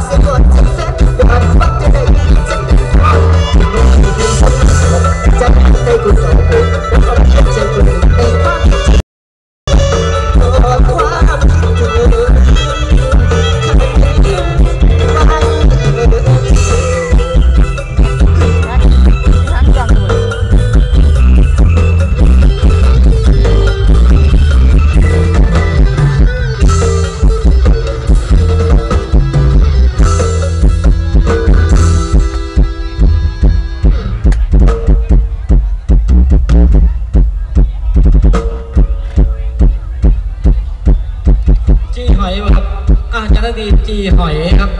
Mexico. จีหอยครับ อ่าจันทดีจีหอยครับ